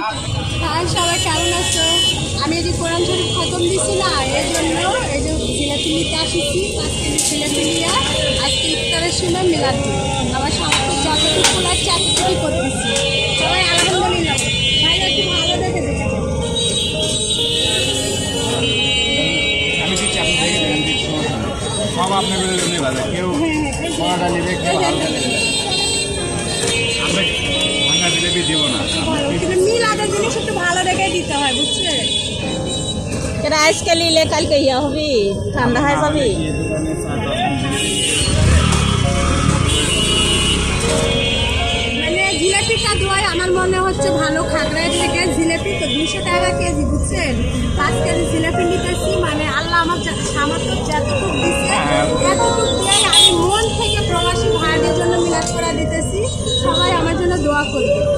হ্যাঁ সবাই কেমন আছো? আমি এই যে কোরআন শরীফ খতম দিছি না এই জন্য এই যে জিলাপি নিতে আসিছি পাঁচ কেজি জিলাপি নিয়ে আজকে ইফতারের সময় দিই আমার সামর্থ্য যতটুকু লাগছে এতটুকুই করতেছি। সবাই আলহামদুলিল্লাহ। ভাই একটু ভালো দেখে দেখে আমি দিচ্ছি আপনি দেখে দেবেন দিচ্ছি সমস্যা নেই। সব আপনাদের জন্যই ভালো কেউ বড়টা নেবে কেউ হালকা নেবে আমরা ভাঙা জিলেপি দেবো না। কেন আজকে লিলে কালকে ইয়া হবি ঠান্ডা হয়ে যাবি জিলাপিটা দোয়াই আমার মনে হচ্ছে ভালো খাগড়ায় থেকে জিলাপি তো দুশো টাকা কেজি, বুঝছেন? পাঁচ কেজি জিলাপি নিতেছি মানে আল্লাহ আমার সামর্থ্য যতটুকু দিচ্ছে এতটুকু দিয়ে আমি মন থেকে প্রবাসী ভাইদের জন্য মিলাদ করে দিতেছি। সবাই আমার জন্য দোয়া করবে।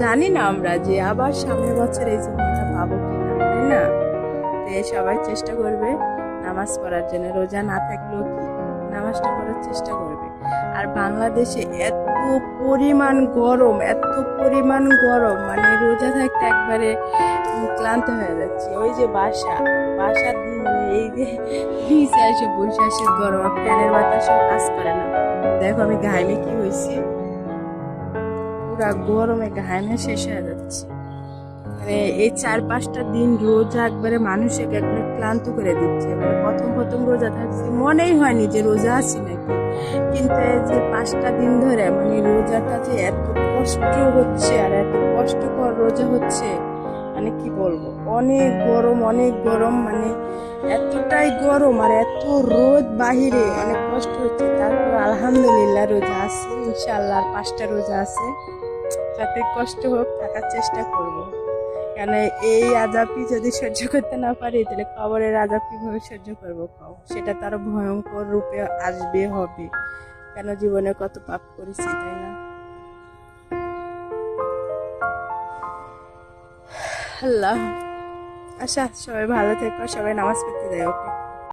জানি না আমরা যে আবার সামনের বছর এই সময়টা পাবো কিনা, তাই না? সবাই চেষ্টা করবে নামাজ পড়ার জন্য, রোজা না থাকলেও কি? নামাজটা পড়ার চেষ্টা করবে। আর বাংলাদেশে এত পরিমাণ গরম, এত পরিমাণ গরম মানে রোজা থাকতে একবারে ক্লান্ত হয়ে যাচ্ছে। ওই যে বাসা বাসা মানে এই যে নিচে এসে বসে আসে গরম ফ্যানের বাতাসও কাজ করে না। দেখো আমি ঘাইমে কি হয়েছি? পুরা গরমে ঘামে শেষ হয়ে যাচ্ছে। মানে এই চার পাঁচটা দিন রোজা একবারে মানুষকে একবারে ক্লান্ত করে দিচ্ছে। মানে প্রথম প্রথম রোজা থাকছে মনেই হয়নি যে রোজা আছি নাকি। কিন্তু যে পাঁচটা দিন ধরে মানে রোজাটা যে এত কষ্ট হচ্ছে আর এত কষ্টকর রোজা হচ্ছে মানে কি বলব? অনেক গরম অনেক গরম মানে এতটাই গরম আর এত রোদ বাহিরে অনেক কষ্ট হচ্ছে। তারপর আলহামদুলিল্লাহ রোজা আছে ইনশাল্লাহ পাঁচটা রোজা আছে। যাতে কষ্ট হোক, থাকার চেষ্টা করব। কেন এই আজাপি যদি সহ্য করতে না পারি, তাহলে কবরের আজাব কীভাবে সহ্য করব কও? সেটা তার ভয়ঙ্কর রূপে আসবে, হবে। কেন জীবনে কত পাপ করেছি, তাই না? আল্লাহ। আচ্ছা সবাই ভালো থেকো, সবাই নামাজ পড়তে দেয় ওকে?